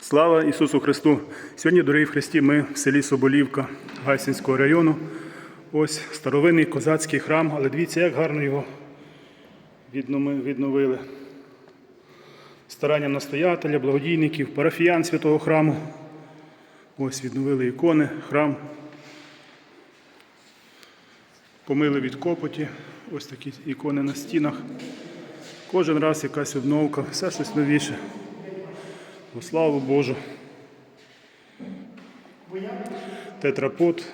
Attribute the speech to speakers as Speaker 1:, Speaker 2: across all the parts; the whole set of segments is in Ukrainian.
Speaker 1: Слава Ісусу Христу! Сьогодні, дорогі в Христі, ми в селі Соболівка Гайсинського району. Ось старовинний козацький храм, але дивіться, як гарно його відновили. Старанням настоятеля, благодійників, парафіян святого храму. Ось відновили ікони, храм. Помили від копоті. Ось такі ікони на стінах. Кожен раз якась обновка, все щось новіше. Во славу Божу. Тетрапот.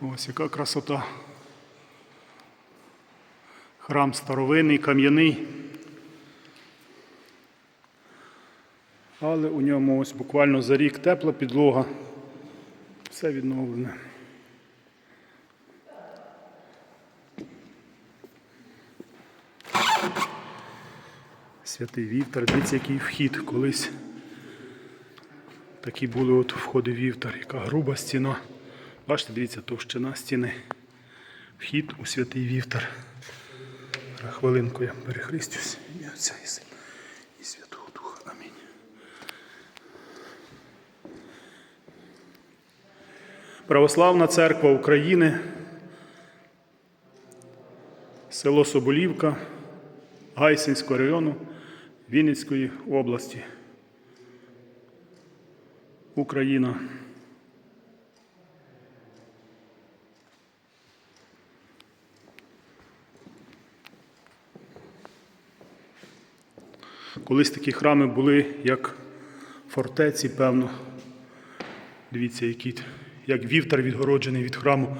Speaker 1: Ось яка красота. Храм старовинний, кам'яний. Але у ньому ось буквально за рік тепла підлога. Все відновлене. Святий Вівтар, дивіться, який вхід колись. Такі були от входи Вівтар, яка груба стіна. Бачите, дивіться, товщина стіни. Вхід у святий Вівтар. Хвилинку я перехрестюсь. Ім'я Отця і Сина і Святого Духа. Амінь. Православна церква України, село Соболівка, Гайсинського району Вінницької області. Україна. Колись такі храми були як фортеці, певно. Дивіться, які, як вівтар відгороджений від храму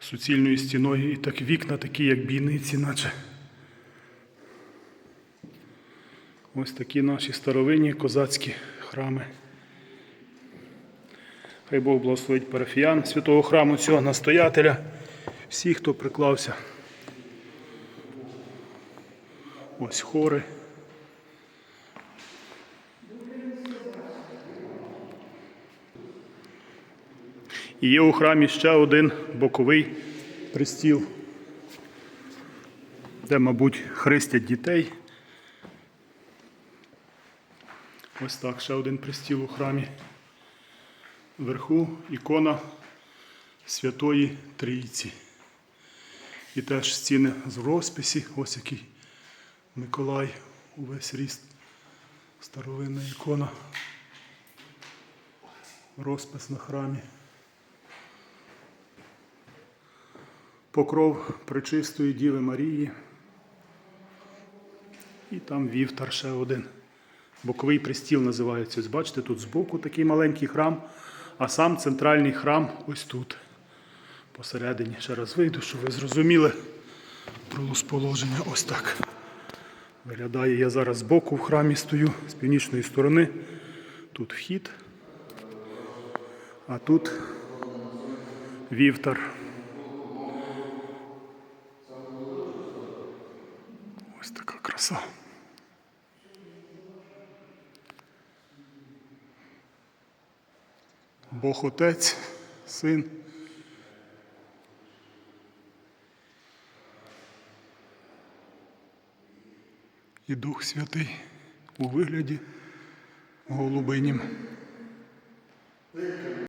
Speaker 1: суцільною стіною, і так вікна такі, як бійниці, наче. Ось такі наші старовинні козацькі храми. Хай Бог благословить парафіян святого храму, цього настоятеля, всіх, хто приклався. Ось хори. І є у храмі ще один боковий пристіл, де, мабуть, хрестять дітей. Ось так, ще один пристіл у храмі. Вверху ікона Святої Трійці. І теж стіни з розписі, ось який Миколай увесь ріст. Старовинна ікона. Розпис на храмі. Покров Пречистої Діви Марії. І там вівтар ще один. Боковий пристіл називається. Ось бачите, тут збоку такий маленький храм, а сам центральний храм ось тут. Посередині. Ще раз вийду, щоб ви зрозуміли про розположення. Ось так. Виглядає, я зараз збоку в храмі стою, з північної сторони. Тут вхід, а тут вівтар. Ось така краса. Бог Отець, Син. І Дух Святий у вигляді голубинім.